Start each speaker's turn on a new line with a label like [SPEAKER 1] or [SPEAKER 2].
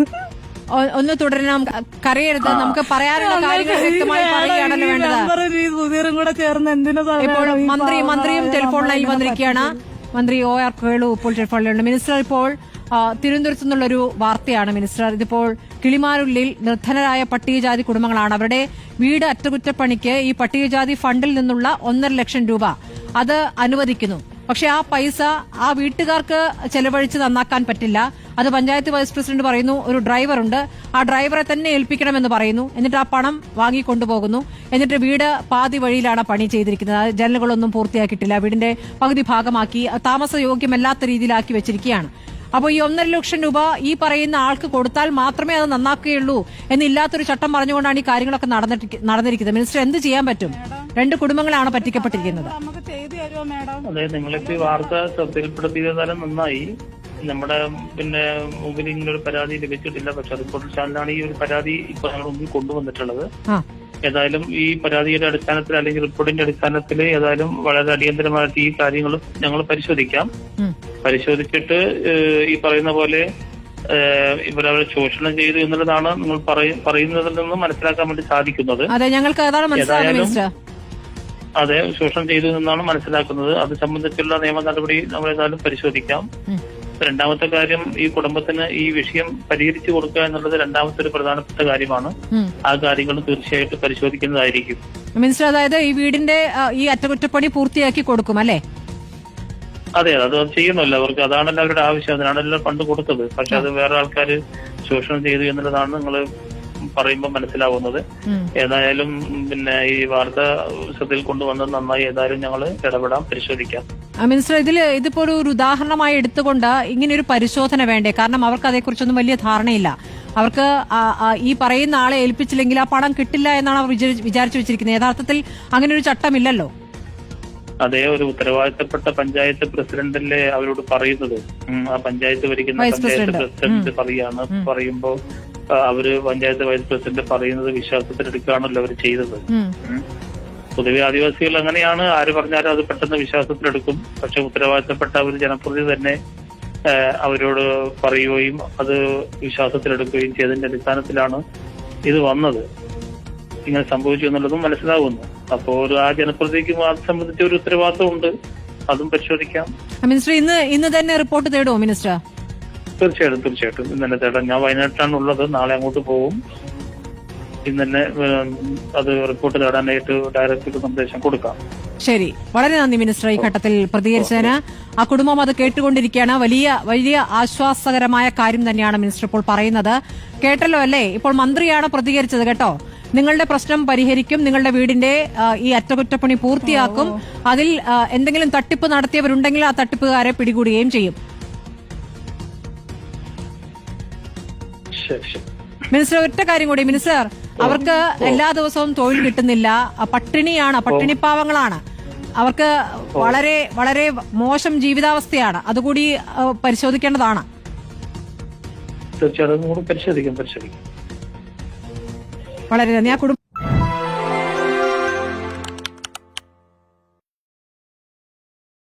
[SPEAKER 1] ഒന്ന് തുടരണം. കറിയെടുത്ത് നമുക്ക് പറയാനുള്ള കാര്യങ്ങൾ വ്യക്തമായി പറയുകയാണല്ലോ വേണ്ടത്.
[SPEAKER 2] മെമ്പറും ഈ സുധീറും കൂടെ ചേർന്ന് എന്തിനു
[SPEAKER 1] ഇപ്പോൾ മന്ത്രി മന്ത്രിയും ടെലിഫോൺ ലൈനിൽ വന്നിരിക്കുകയാണ്. മന്ത്രി ഒ ആർ കേളു ഇപ്പോൾ ടെലിഫോൺ ലൈനിലുണ്ട് മിനിസ്റ്റർ ഇപ്പോൾ തിരുവനന്തപുരത്തു നിന്നുള്ളൊരു വാർത്തയാണ് മിനിസ്റ്റർ. ഇതിപ്പോൾ കിളിമാരുള്ളിൽ നിർധനരായ പട്ടികജാതി കുടുംബങ്ങളാണ്. അവരുടെ വീട് അറ്റകുറ്റപ്പണിക്ക് ഈ പട്ടികജാതി ഫണ്ടിൽ നിന്നുള്ള ഒന്നര ലക്ഷം രൂപ. അത് അനുവദിക്കുന്നു. പക്ഷെ ആ പൈസ ആ വീട്ടുകാർക്ക് ചെലവഴിച്ച് നന്നാക്കാൻ പറ്റില്ല. അത് പഞ്ചായത്ത് വൈസ് പ്രസിഡന്റ് പറയുന്നു ഒരു ഡ്രൈവറുണ്ട്. ആ ഡ്രൈവറെ തന്നെ ഏൽപ്പിക്കണമെന്ന് പറയുന്നു. എന്നിട്ട് ആ പണം വാങ്ങിക്കൊണ്ടുപോകുന്നു. എന്നിട്ട് വീട് പാതി വഴിയിലാണ് പണി ചെയ്തിരിക്കുന്നത്. ജനലുകളൊന്നും പൂർത്തിയാക്കിയിട്ടില്ല. വീടിന്റെ പകുതി ഭാഗമാക്കി താമസയോഗ്യമല്ലാത്ത രീതിയിലാക്കി വെച്ചിരിക്കുകയാണ്. അപ്പോൾ ഈ ഒന്നര ലക്ഷം രൂപ ഈ പറയുന്ന ആൾക്ക് കൊടുത്താൽ മാത്രമേ അത് നന്നാക്കുകയുള്ളൂ എന്നില്ലാത്തൊരു ചട്ടം പറഞ്ഞുകൊണ്ടാണ് ഈ കാര്യങ്ങളൊക്കെ നടന്നിട്ട് നടന്നിരിക്കുന്നത്. മിനിസ്റ്റർ എന്ത് ചെയ്യാൻ പറ്റും? രണ്ട് കുടുംബങ്ങളാണ് പറ്റിക്കപ്പെട്ടിരിക്കുന്നത്.
[SPEAKER 3] അതെ നിങ്ങളിപ്പോ ഈ വാർത്ത ശ്രദ്ധയിൽപ്പെടുത്തിയതാലും നന്നായി. നമ്മുടെ പിന്നെ മുമ്പിൽ ഇങ്ങനെ ഒരു പരാതി ലഭിച്ചിട്ടില്ല. പക്ഷെ റിപ്പോർട്ടർ ചാനലാണ് ഈ ഒരു പരാതി ഇപ്പൊ ഞങ്ങൾ മുമ്പിൽ കൊണ്ടുവന്നിട്ടുള്ളത്. ഏതായാലും ഈ പരാതിയുടെ അടിസ്ഥാനത്തിൽ അല്ലെങ്കിൽ റിപ്പോർട്ടിന്റെ അടിസ്ഥാനത്തിൽ ഏതായാലും വളരെ അടിയന്തരമായിട്ട് ഈ കാര്യങ്ങൾ ഞങ്ങൾ പരിശോധിക്കാം. പരിശോധിച്ചിട്ട് ഈ പറയുന്ന പോലെ ഇവരവരെ ചൂഷണം ചെയ്തു എന്നുള്ളതാണ് നിങ്ങൾ പറയ- പറയുന്നതിൽ നിന്ന് മനസ്സിലാക്കാൻ വേണ്ടി സാധിക്കുന്നത്.
[SPEAKER 1] അതെ ഞങ്ങൾക്ക്
[SPEAKER 3] ഏതായാലും അതെ ചൂഷണം ചെയ്തു എന്നാണ് മനസ്സിലാക്കുന്നത്. അത് സംബന്ധിച്ചുള്ള നിയമ നടപടി നമ്മൾ ഏതായാലും പരിശോധിക്കാം. രണ്ടാമത്തെ കാര്യം ഈ കുടുംബത്തിന് ഈ വിഷയം പരിഹരിച്ചു കൊടുക്കുക എന്നുള്ളത് രണ്ടാമത്തെ ഒരു പ്രധാനപ്പെട്ട കാര്യമാണ്. ആ കാര്യങ്ങൾ തീർച്ചയായിട്ടും പരിശോധിക്കുന്നതായിരിക്കും.
[SPEAKER 1] മിനിസ്റ്റർ അതായത് ഈ വീടിന്റെ ഈ അറ്റകുറ്റപ്പണി പൂർത്തിയാക്കി കൊടുക്കും അല്ലേ?
[SPEAKER 3] അതെ അത് ചെയ്യണമല്ലോ അവർക്ക് അതാണല്ലോ അവരുടെ ആവശ്യം. അതിനാണല്ലോ ഫണ്ട് കൊടുത്തത്. പക്ഷെ അത് വേറെ ആൾക്കാർ ചൂഷണം ചെയ്തു എന്നുള്ളതാണ് നിങ്ങൾ പറയുമ്പോൾ മനസ്സിലാവുന്നത്. ഏതായാലും പിന്നെ ഈ വാർത്ത ശ്രദ്ധയിൽ കൊണ്ടുവന്നത് നന്നായി ഏതായാലും ഞങ്ങൾ ഇടപെടാം പരിശോധിക്കാം.
[SPEAKER 1] മിനിസ്റ്റർ ഇതിൽ ഇതിപ്പോ ഒരു ഉദാഹരണമായി എടുത്തുകൊണ്ട് ഇങ്ങനെ ഒരു പരിശോധന വേണ്ടേ? കാരണം അവർക്ക് അതേക്കുറിച്ചൊന്നും വലിയ ധാരണയില്ല. അവർക്ക് ഈ പറയുന്ന ആളെ ഏൽപ്പിച്ചില്ലെങ്കിൽ ആ പണം കിട്ടില്ല എന്നാണ് അവർ വിചാരിച്ചു വെച്ചിരിക്കുന്നത്. യഥാർത്ഥത്തിൽ അങ്ങനെ ഒരു ചട്ടമില്ലല്ലോ?
[SPEAKER 3] അതേ ഒരു ഉത്തരവാദിത്തപ്പെട്ട പഞ്ചായത്ത് പ്രസിഡന്റല്ലേ അവരോട് പറയുന്നത്. ആ പഞ്ചായത്ത് ഭരിക്കുന്ന പഞ്ചായത്ത്
[SPEAKER 1] പ്രസിഡന്റ്.
[SPEAKER 3] പറയാണ്. പറയുമ്പോ അവർ പഞ്ചായത്ത് വൈസ് പ്രസിഡന്റ് പറയുന്നത് വിശ്വാസത്തിലെടുക്കുകയാണല്ലോ അവർ ചെയ്തത്. പൊതുവെ ആദിവാസികൾ അങ്ങനെയാണ്. ആര് പറഞ്ഞാലും അത് പെട്ടെന്ന് വിശ്വാസത്തിലെടുക്കും. പക്ഷെ ഉത്തരവാദിത്തപ്പെട്ട ഒരു ജനപ്രതി തന്നെ അവരോട് പറയുകയും അത് വിശ്വാസത്തിലെടുക്കുകയും ചെയ്തതിന്റെ അടിസ്ഥാനത്തിലാണ് ഇത് വന്നത്. ഇങ്ങനെ സംഭവിച്ചു എന്നുള്ളതും മനസ്സിലാകുന്നു അപ്പോൾ ഒരു ആ ജനപ്രതിക്ക് അത് സംബന്ധിച്ച ഒരു ഉത്തരവാദിത്വം ഉണ്ട് അതും പരിശോധിക്കാം.
[SPEAKER 1] മിനിസ്റ്റർ ഇന്ന് ഇന്ന് തന്നെ റിപ്പോർട്ട് തേടുമോ മിനിസ്റ്റർ?
[SPEAKER 3] തീർച്ചയായിട്ടും തീർച്ചയായിട്ടും. ഇന്ന് തന്നെ തേടാം ഞാൻ വയനാട്ടിലാണ് ഉള്ളത് നാളെ അങ്ങോട്ട് പോകും. ഇന്ന് തന്നെ അത് റിപ്പോർട്ട് നേടാനായിട്ട് ഡയറക്ടർക്ക് നിർദ്ദേശം കൊടുക്കാം.
[SPEAKER 1] ശരി. വളരെ നന്ദി മിനിസ്റ്റർ ഈ ഘട്ടത്തിൽ പ്രതികരിച്ചതിന്. ആ കുടുംബം അത് കേട്ടുകൊണ്ടിരിക്കുകയാണ്. വലിയ വലിയ ആശ്വാസകരമായ കാര്യം തന്നെയാണ് മിനിസ്റ്റർ ഇപ്പോൾ പറയുന്നത്. കേട്ടല്ലോ അല്ലേ? ഇപ്പോൾ മന്ത്രിയാണ് പ്രതികരിച്ചത് കേട്ടോ. നിങ്ങളുടെ പ്രശ്നം പരിഹരിക്കും നിങ്ങളുടെ വീടിന്റെ ഈ അറ്റകുറ്റപ്പണി പൂർത്തിയാക്കും. അതിൽ എന്തെങ്കിലും തട്ടിപ്പ് നടത്തിയവരുണ്ടെങ്കിൽ ആ തട്ടിപ്പുകാരെ പിടികൂടുകയും ചെയ്യും. മിനിസ്റ്റർ ഒറ്റ കാര്യം കൂടി. മിനിസ്റ്റർ അവർക്ക് എല്ലാ ദിവസവും തൊഴിൽ കിട്ടുന്നില്ല. പട്ടിണിയാണ് പട്ടിണിപ്പാവങ്ങളാണ് അവർക്ക് വളരെ വളരെ മോശം ജീവിതാവസ്ഥയാണ്. അതുകൂടി പരിശോധിക്കേണ്ടതാണ്.
[SPEAKER 3] തീർച്ചയായിട്ടും പരിശോധിക്കും പരിശോധിക്കും.
[SPEAKER 1] വളരെ നന്ദി. ആ കുടുംബ